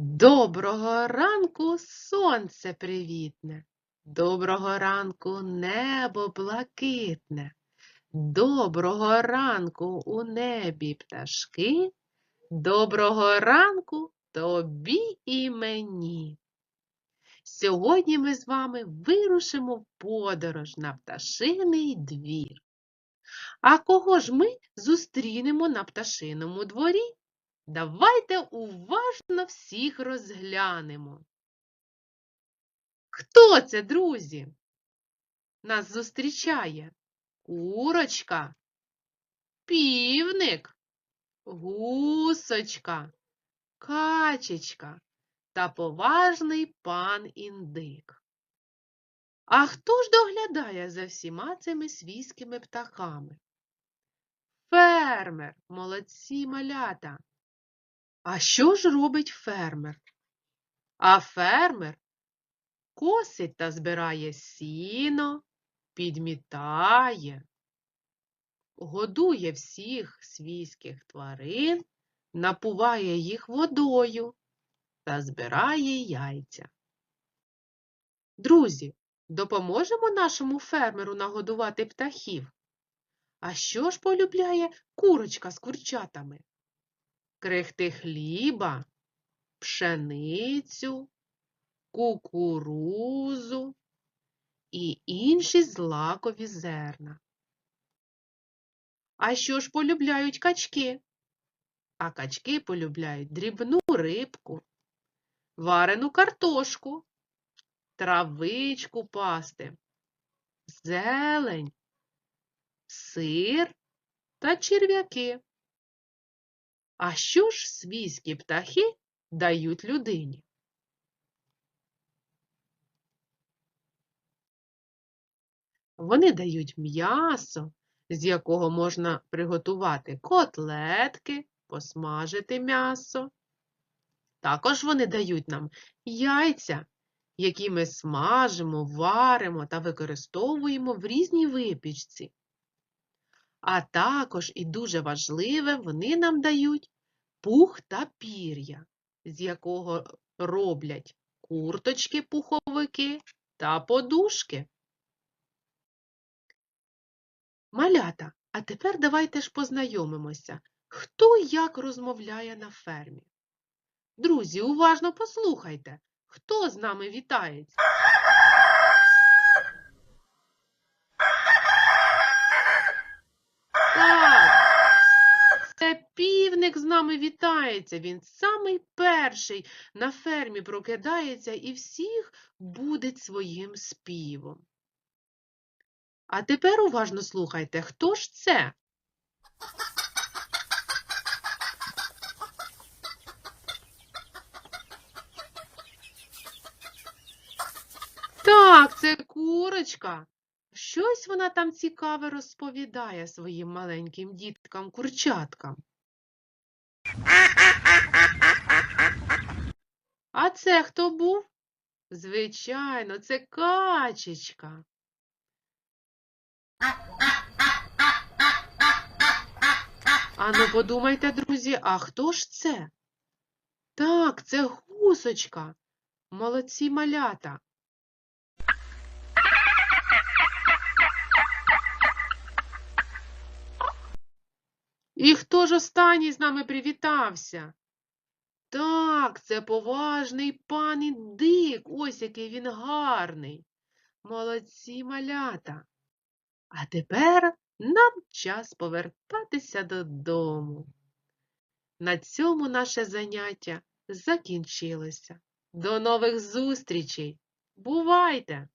Доброго ранку, сонце привітне, доброго ранку, небо блакитне, доброго ранку у небі пташки, доброго ранку тобі і мені. Сьогодні ми з вами вирушимо в подорож на пташиний двір. А кого ж ми зустрінемо на пташиному дворі? Давайте уважно всіх розглянемо. Хто це, друзі? Нас зустрічає курочка, півник, гусочка, качечка та поважний пан індик. А хто ж доглядає за всіма цими свійськими птахами? Фермер, молодці малята. А що ж робить фермер? А фермер косить та збирає сіно, підмітає, годує всіх свійських тварин, напуває їх водою та збирає яйця. Друзі, допоможемо нашому фермеру нагодувати птахів. А що ж полюбляє курочка з курчатами? Крихти хліба, пшеницю, кукурузу і інші злакові зерна. А що ж полюбляють качки? А качки полюбляють дрібну рибку, варену картошку, травичку пасти, зелень, сир та черв'яки. А що ж свійські птахи дають людині? Вони дають м'ясо, з якого можна приготувати котлетки, посмажити м'ясо. Також вони дають нам яйця, які ми смажимо, варимо та використовуємо в різній випічці. А також, і дуже важливе, вони нам дають пух та пір'я, з якого роблять курточки, пуховики та подушки. Малята, а тепер давайте ж познайомимося, хто як розмовляє на фермі. Друзі, уважно послухайте, хто з нами вітається. Так, це півник з нами вітається. Він самий перший на фермі прокидається і всіх будить своїм співом. А тепер уважно слухайте, хто ж це? Так, це курочка. Щось вона там цікаве розповідає своїм маленьким діткам-курчаткам. А це хто був? Звичайно, це качечка. Ану, подумайте, друзі, а хто ж це? Так, це гусочка. Молодці малята. І хто ж останній з нами привітався? Так, це поважний пан індик. Ось який він гарний. Молодці малята. А тепер нам час повертатися додому. На цьому наше заняття закінчилося. До нових зустрічей. Бувайте!